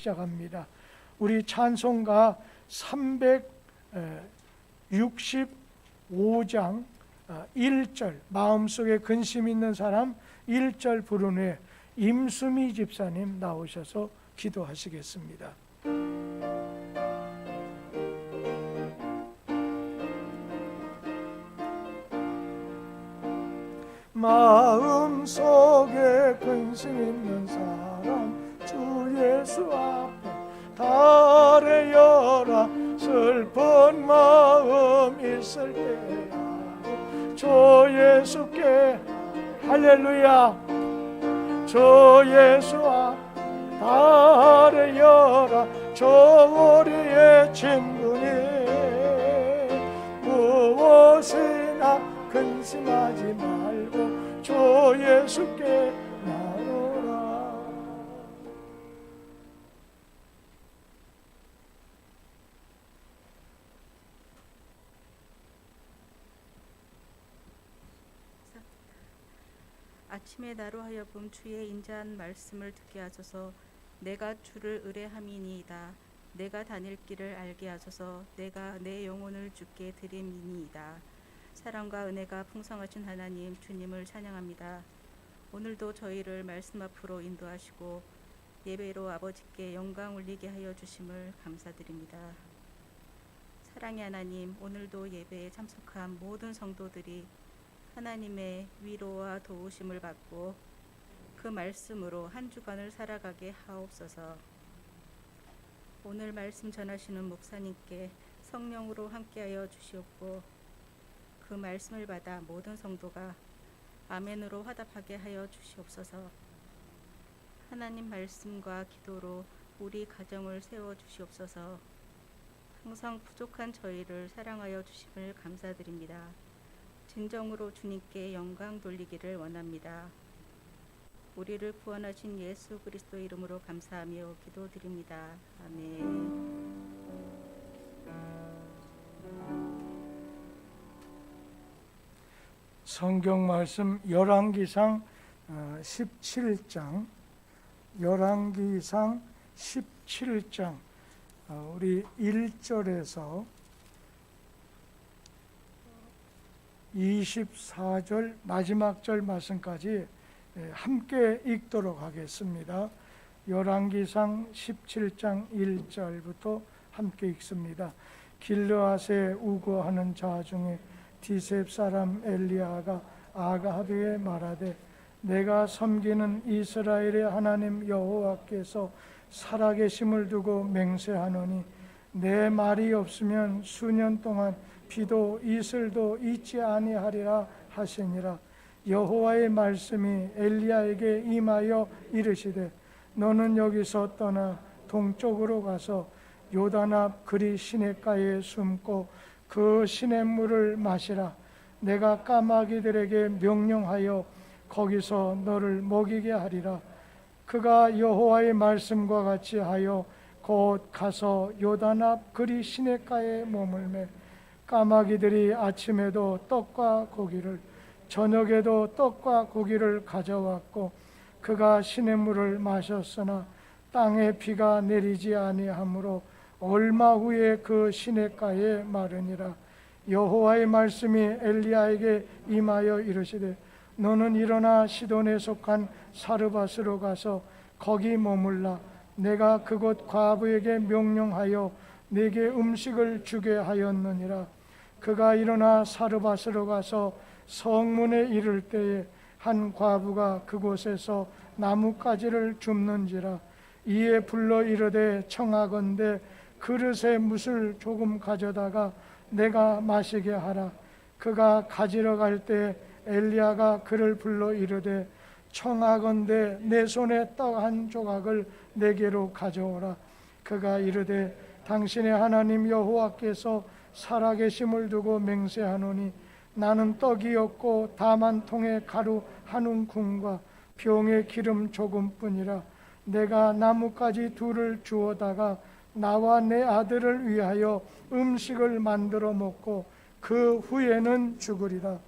시작합니다. 우리 찬송가 365장 1절 마음속에 근심 있는 사람 1절 부른 후에 임수미 집사님 나오셔서 기도하시겠습니다. 마음속에 근심 있는 사람 주 예수 앞에 달래여라 슬픈 마음 있을 때야. 주 예수께 할렐루야. 주 예수 앞 달래여라 저 우리의 친구니. 무엇이나 근심하지 말고 주 예수께 아침에 나로 하여금 주의 인자한 말씀을 듣게 하소서. 내가 주를 의뢰함이니이다. 내가 다닐 길을 알게 하소서. 내가 내 영혼을 주께 드림이니이다. 사랑과 은혜가 풍성하신 하나님 주님을 찬양합니다. 오늘도 저희를 말씀 앞으로 인도하시고 예배로 아버지께 영광 올리게 하여 주심을 감사드립니다. 사랑의 하나님 오늘도 예배에 참석한 모든 성도들이 하나님의 위로와 도우심을 받고 그 말씀으로 한 주간을 살아가게 하옵소서. 오늘 말씀 전하시는 목사님께 성령으로 함께하여 주시옵고 그 말씀을 받아 모든 성도가 아멘으로 화답하게 하여 주시옵소서. 하나님 말씀과 기도로 우리 가정을 세워 주시옵소서. 항상 부족한 저희를 사랑하여 주심을 감사드립니다. 진정으로 주님께 영광 돌리기를 원합니다. 우리를 구원하신 예수 그리스도 이름으로 감사하며 기도드립니다. 아멘. 성경 말씀 열왕기상 어, 17장 열왕기상 17장 어, 우리 1절에서 24절 마지막 절 말씀까지 예, 함께 읽도록 하겠습니다. 열왕기상 17장 1절부터 함께 읽습니다. 길르앗에 우거하는 자 중에 디셉 사람 엘리야가 아가하비에 말하되 내가 섬기는 이스라엘의 하나님 여호와께서 살아계심을 두고 맹세하노니 내 말이 없으면 수년 동안 비도 이슬도 있지 아니하리라 하시니라. 여호와의 말씀이 엘리야에게 임하여 이르시되 너는 여기서 떠나 동쪽으로 가서 요단 앞 그리 시냇가에 숨고 그 시냇물을 마시라. 내가 까마귀들에게 명령하여 거기서 너를 먹이게 하리라. 그가 여호와의 말씀과 같이 하여 곧 가서 요단 앞 그리 시냇가에 머물매 까마귀들이 아침에도 떡과 고기를 저녁에도 떡과 고기를 가져왔고 그가 시냇물을 마셨으나 땅에 비가 내리지 아니하므로 얼마 후에 그 시냇가에 마르니라. 여호와의 말씀이 엘리야에게 임하여 이르시되 너는 일어나 시돈에 속한 사르밧으로 가서 거기 머물라. 내가 그곳 과부에게 명령하여 내게 음식을 주게 하였느니라 그가 일어나 사르밧으로 가서 성문에 이를 때에 한 과부가 그곳에서 나뭇가지를 줍는지라 이에 불러 이르되 청하건대 그릇에 무술 조금 가져다가 내가 마시게 하라. 그가 가지러 갈 때 엘리야가 그를 불러 이르되 청하건대 내 손에 떡 한 조각을 내게로 가져오라. 그가 이르되 당신의 하나님 여호와께서 살아계심을 두고 맹세하노니 나는 떡이 없고 다만 통에 가루 한 움큼과 병에 기름 조금뿐이라 내가 나뭇가지 둘을 주어다가 나와 내 아들을 위하여 음식을 만들어 먹고 그 후에는 죽으리라.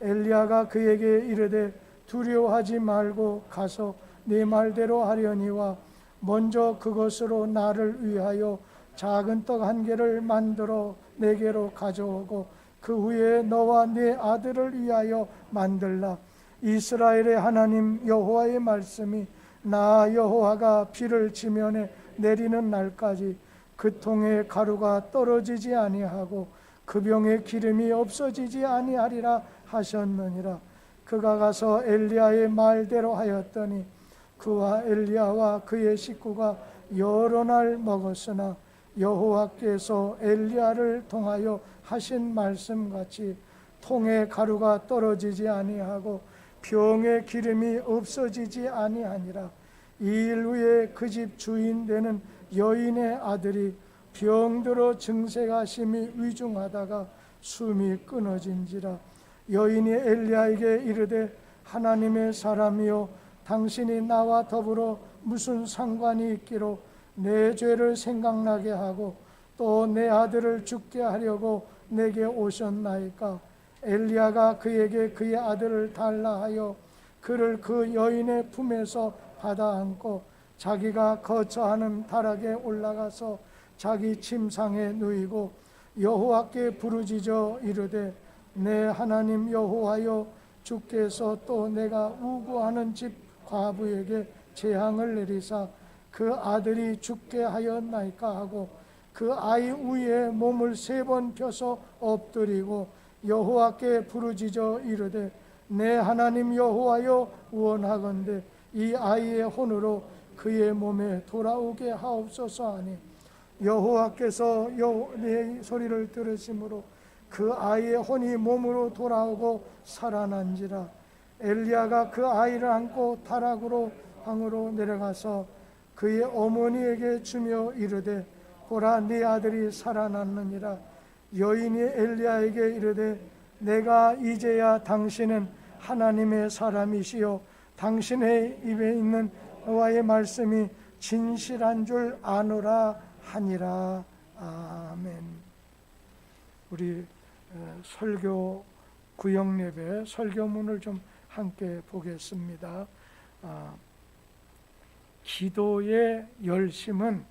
엘리야가 그에게 이르되 두려워하지 말고 가서 네 말대로 하려니와 먼저 그것으로 나를 위하여 작은 떡 한 개를 만들어 내게로 가져오고 그 후에 너와 네 아들을 위하여 만들라. 이스라엘의 하나님 여호와의 말씀이 나 여호와가 비를 지면에 내리는 날까지 그 통에 가루가 떨어지지 아니하고 그 병에 기름이 없어지지 아니하리라 하셨느니라. 그가 가서 엘리야의 말대로 하였더니 그와 엘리야와 그의 식구가 여러 날 먹었으나 여호와께서 엘리야를 통하여 하신 말씀 같이 통에 가루가 떨어지지 아니하고 병에 기름이 없어지지 아니하니라. 이 일 후에 그 집 주인 되는 여인의 아들이 병들어 증세가 심히 위중하다가 숨이 끊어진지라. 여인이 엘리야에게 이르되 하나님의 사람이요 당신이 나와 더불어 무슨 상관이 있기로 내 죄를 생각나게 하고 또 내 아들을 죽게 하려고 내게 오셨나이까? 엘리야가 그에게 그의 아들을 달라 하여 그를 그 여인의 품에서 받아 안고 자기가 거처하는 다락에 올라가서 자기 침상에 누이고 여호와께 부르짖어 이르되 내 하나님 여호와여 주께서 또 내가 우고하는 집 과부에게 재앙을 내리사 그 아들이 죽게 하였나이까 하고 그 아이 위에 몸을 세 번 펴서 엎드리고 여호와께 부르짖어 이르되 내 하나님 여호와여 원하건대 이 아이의 혼으로 그의 몸에 돌아오게 하옵소서 하니 여호와께서 여호와의 소리를 들으심으로 그 아이의 혼이 몸으로 돌아오고 살아난지라. 엘리야가 그 아이를 안고 타락으로 방으로 내려가서 그의 어머니에게 주며 이르되 보라 네 아들이 살아났느니라 여인이 엘리야에게 이르되 내가 이제야 당신은 하나님의 사람이시요 당신의 입에 있는 여호와의 말씀이 진실한 줄 아노라 하니라 아멘. 우리 어, 설교 구역 예배 설교문을 좀 함께 보겠습니다. 아, 기도의 열심은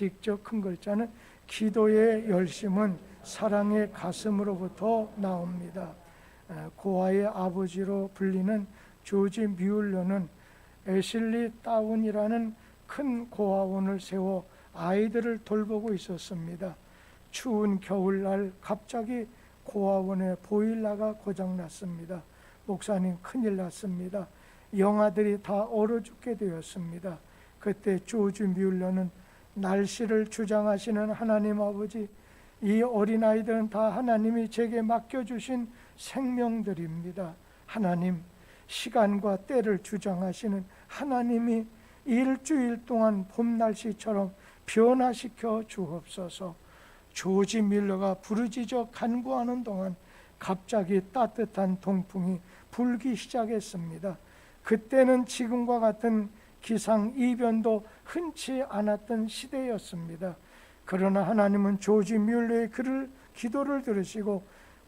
읽죠. 큰 글자는 기도의 열심은 사랑의 가슴으로부터 나옵니다. 에, 고아의 아버지로 불리는 조지 뮤울러는 애실리 다운이라는 큰 고아원을 세워 아이들을 돌보고 있었습니다. 추운 겨울날 갑자기 고아원에 보일러가 고장났습니다. 목사님 큰일 났습니다. 영아들이 다 얼어 죽게 되었습니다. 그때 조지 뮬러는 날씨를 주장하시는 하나님 아버지 이 어린아이들은 다 하나님이 제게 맡겨주신 생명들입니다. 하나님 시간과 때를 주장하시는 하나님이 일주일 동안 봄 날씨처럼 변화시켜 주옵소서. 조지 밀러가 부르짖어 간구하는 동안 갑자기 따뜻한 동풍이 불기 시작했습니다. 그때는 지금과 같은 기상 이변도 흔치 않았던 시대였습니다. 그러나 하나님은 조지 뮬러의 그를 기도를 들으시고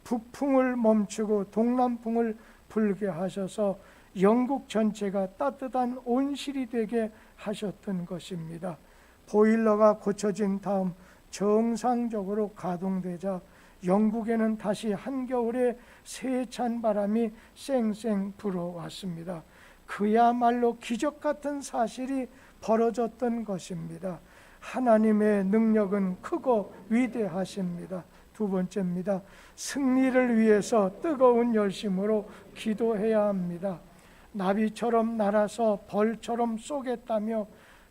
북풍을 멈추고 동남풍을 불게 하셔서 영국 전체가 따뜻한 온실이 되게 하셨던 것입니다. 보일러가 고쳐진 다음 정상적으로 가동되자 영국에는 다시 한겨울에 세찬 바람이 쌩쌩 불어왔습니다. 그야말로 기적 같은 사실이 벌어졌던 것입니다. 하나님의 능력은 크고 위대하십니다. 두 번째입니다. 승리를 위해서 뜨거운 열심으로 기도해야 합니다. 나비처럼 날아서 벌처럼 쏘겠다며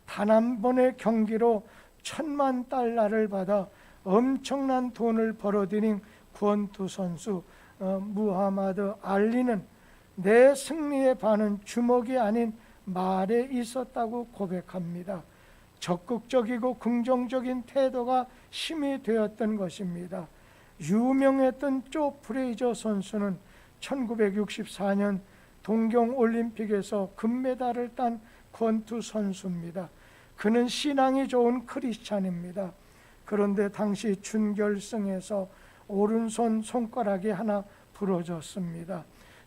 단 한 번의 경기로 천만 달러를 받아 엄청난 돈을 벌어들인 권투 선수 어, 무하마드 알리는 내 승리의 반은 주먹이 아닌 말에 있었다고 고백합니다. 적극적이고 긍정적인 태도가 힘이 되었던 것입니다. 유명했던 쪼 프레이저 선수는 1964년 동경 올림픽에서 금메달을 딴 권투 선수입니다. 그는 신앙이 좋은 크리스찬입니다. 그런데 당시 준결승에서 오른손 손가락이 하나 부러졌습니다.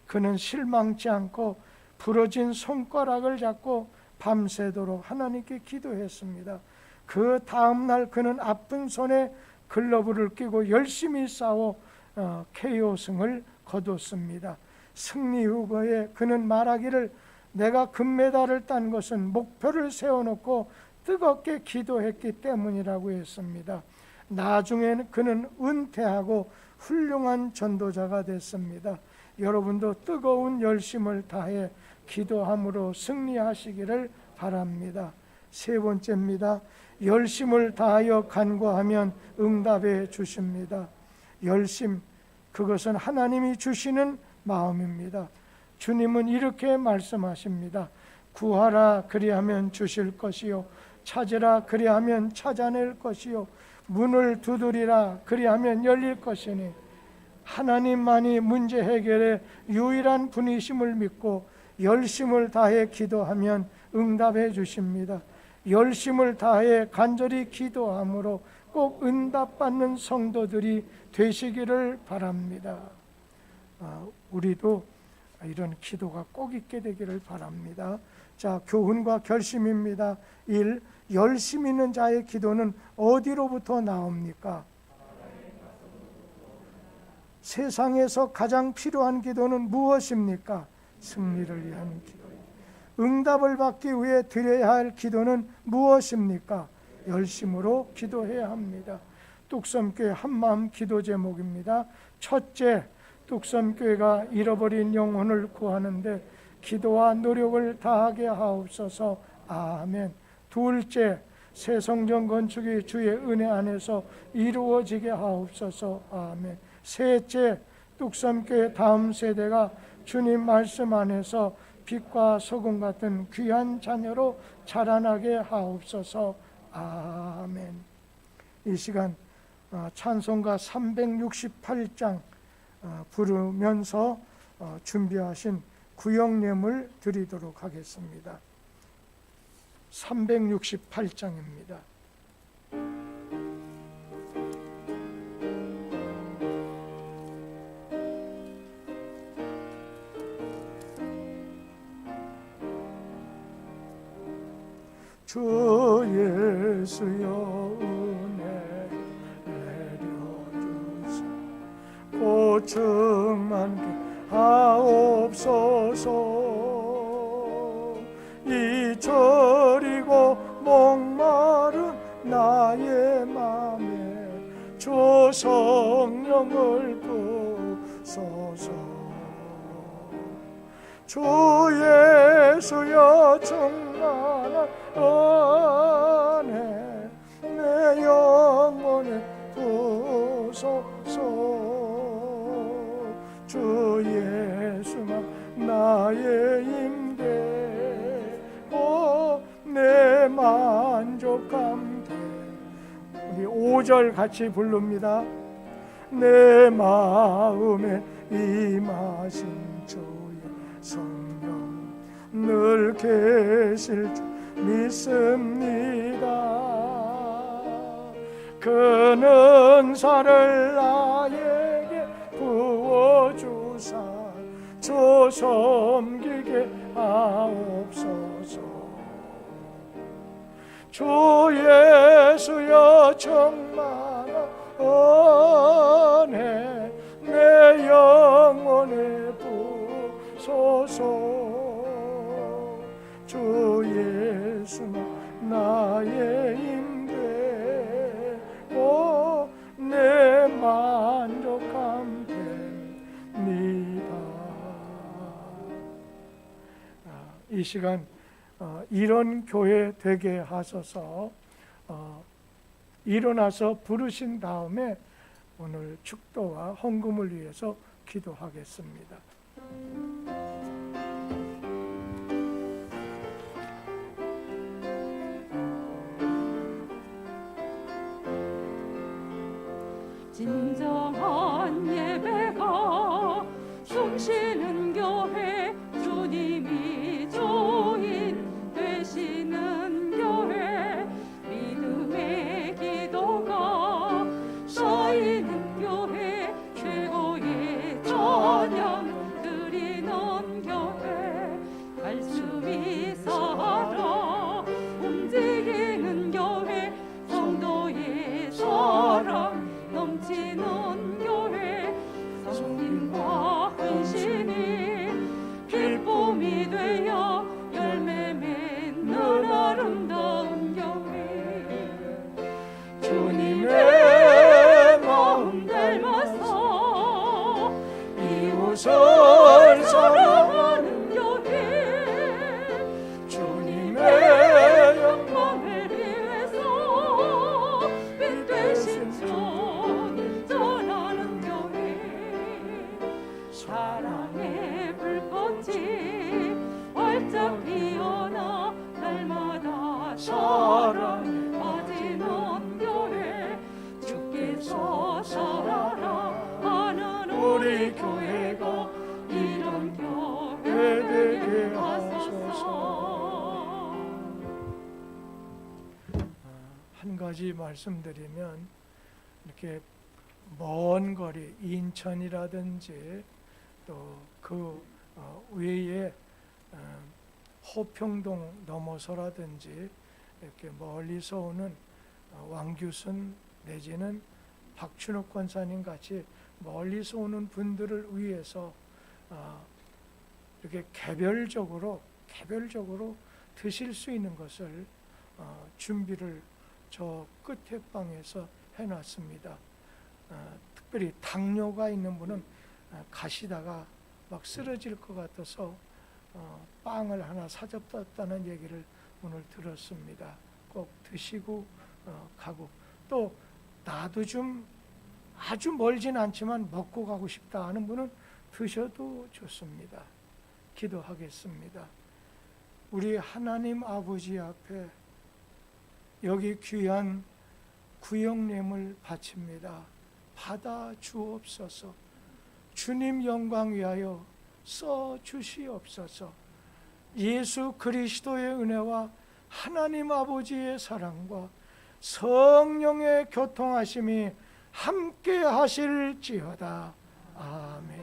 그는 실망치 않고 부러진 손가락을 잡고 밤새도록 하나님께 기도했습니다. 그 다음 날 그는 아픈 손에 글러브를 끼고 열심히 싸워 어, KO승을 거뒀습니다. 승리 후보에 그는 말하기를 내가 금메달을 딴 것은 목표를 세워놓고 뜨겁게 기도했기 때문이라고 했습니다. 나중에는 그는 은퇴하고 훌륭한 전도자가 됐습니다. 여러분도 뜨거운 열심을 다해 기도함으로 승리하시기를 바랍니다. 세 번째입니다. 열심을 다하여 간구하면 응답해 주십니다. 열심 그것은 하나님이 주시는 마음입니다. 주님은 이렇게 말씀하십니다. 구하라 그리하면 주실 것이요 찾으라 그리하면 찾아낼 것이요 문을 두드리라 그리하면 열릴 것이니 하나님만이 문제 해결의 유일한 분이심을 믿고 열심을 다해 기도하면 응답해 주십니다. 열심을 다해 간절히 기도함으로 꼭 응답받는 성도들이 되시기를 바랍니다. 아, 우리도 이런 기도가 꼭 있게 되기를 바랍니다. 자, 교훈과 결심입니다. 1. 열심 있는 자의 기도는 어디로부터 나옵니까? 세상에서 가장 필요한 기도는 무엇입니까? 승리를 위한 기도. 응답을 받기 위해 드려야 할 기도는 무엇입니까? 열심으로 기도해야 합니다. 뚝섬교회 한마음 기도 제목입니다. 첫째, 뚝섬교회가 잃어버린 영혼을 구하는데 기도와 노력을 다하게 하옵소서. 아멘. 둘째, 새 성전 건축이 주의 은혜 안에서 이루어지게 하옵소서. 아멘. 셋째, 뚝섬교회 다음 세대가 주님 말씀 안에서 빛과 소금 같은 귀한 자녀로 자라나게 하옵소서. 아멘. 이 시간 어, 찬송가 368장 어, 부르면서 어, 준비하신 구역념을 드리도록 하겠습니다. 368장입니다. 주 예수여 은혜 내려주사 고충만게 하옵소서. 이저리고 목마른 나의 맘에 주 성령을 부소서. 주 예수여 충만한 은혜 내 영혼에 부소서. 주 예수만 나의 임대고 내 만족함 돼 우리 5절 같이 부릅니다. 내 마음에 임하신 주의 성령 늘 계실 줄 믿습니다. 그는 사를 나에게 부어주사 주 섬기 이 시간 어, 이런 교회 되게 하소서 어, 일어나서 부르신 다음에 오늘 축도와 헌금을 위해서 기도하겠습니다. 진정한 말씀드리면 이렇게 먼 거리 인천이라든지 또 그 외에 어, 호평동 넘어서라든지 이렇게 멀리서 오는 어, 왕규순 내지는 박춘욱 권사님 같이 멀리서 오는 분들을 위해서 어, 이렇게 개별적으로 개별적으로 드실 수 있는 것을 어, 준비를 저 끝에 방에서 해놨습니다. 어, 특별히 당뇨가 있는 분은 어, 가시다가 막 쓰러질 것 같아서 어, 빵을 하나 사줬다는 얘기를 오늘 들었습니다. 꼭 드시고 어, 가고 또 나도 좀 아주 멀진 않지만 먹고 가고 싶다 하는 분은 드셔도 좋습니다. 기도하겠습니다. 우리 하나님 아버지 앞에 여기 귀한 구역냄을 바칩니다. 받아 주옵소서. 주님 영광 위하여 써 주시옵소서. 예수 그리스도의 은혜와 하나님 아버지의 사랑과 성령의 교통하심이 함께 하실지어다. 아멘.